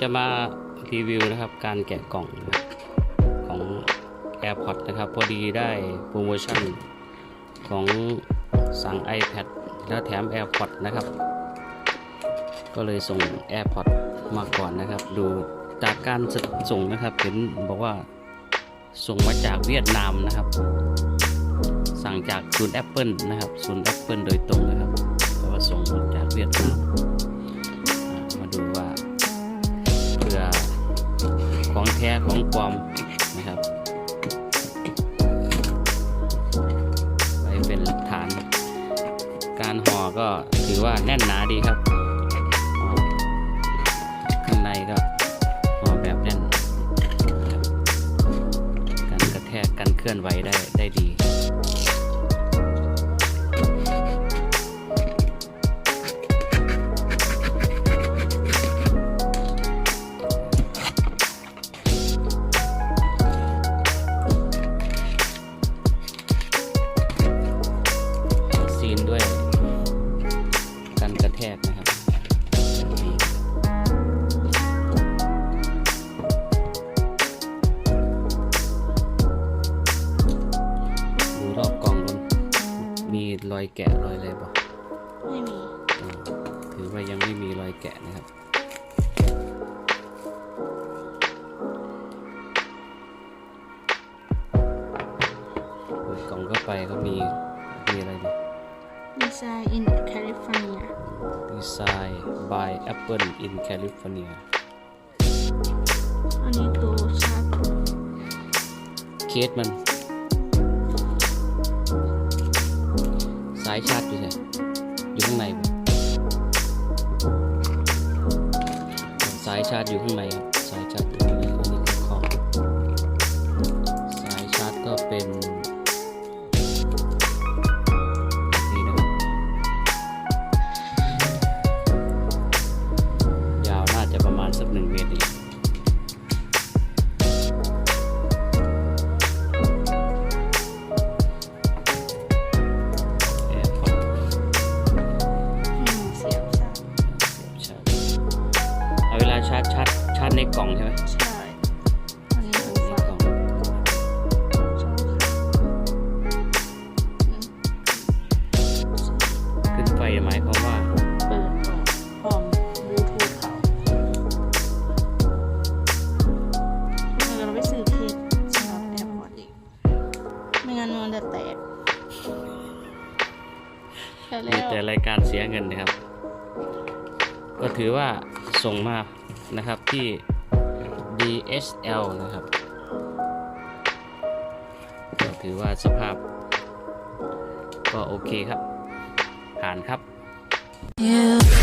จะมารีวิวนะครับ การแกะกล่องของ AirPods นะครับ พอดีได้โปรโมชั่นของสั่ง iPad แล้วแถม AirPods นะครับ ก็เลยส่ง AirPods มาก่อนนะครับ ดูจากการส่งนะครับเห็นบอกว่าส่งมาจากเวียดนามนะครับ สั่งจากศูนย์ Apple นะครับศูนย์ Apple โดยตรงนะครับแต่ว่าส่งมาจากเวียดนาม แท้ของปลอมนะครับไปเป็นหลักฐาน การห่อก็ถือว่าแน่นหนาดีครับข้างในก็ห่อแบบแน่นนะครับกันกระแทกกันเคลื่อนไหวได้ได้ดี ซีนด้วยกันกระแทกนะครับแบบนี้ดูรอบกล่องมันมีรอยแกะรอยอะไรบ่ไม่มีอืมถือว่ายังไม่มีรอยแกะนะครับเปิดกล่องเข้าไปก็มีมีอะไรดี ดีไซน์ in California Design by Apple in California อันนี้ตัวชาร์จเคสมัน สายชาร์จอยู่ไหนอยู่ข้างในบ่สายชาร์จอยู่ข้างในครับ สายชาร์จ สักหนึ่งเมตรอีกแอร์พอร์ตอืมเสียบชาร์จชาร์จเอาเวลาชาร์จชาร์จชาร์จในกล่องใช่ไหมใช่อันนี้หูในฟังกล่องชอบค่ะอืมขึ้นไฟหมายความว่า มีแต่รายการเสียเงินนะครับ ก็ถือว่าส่งมานะครับที่ DSL นะครับ ก็ถือว่าสภาพ ก็โอเคครับ ผ่านครับ yeah.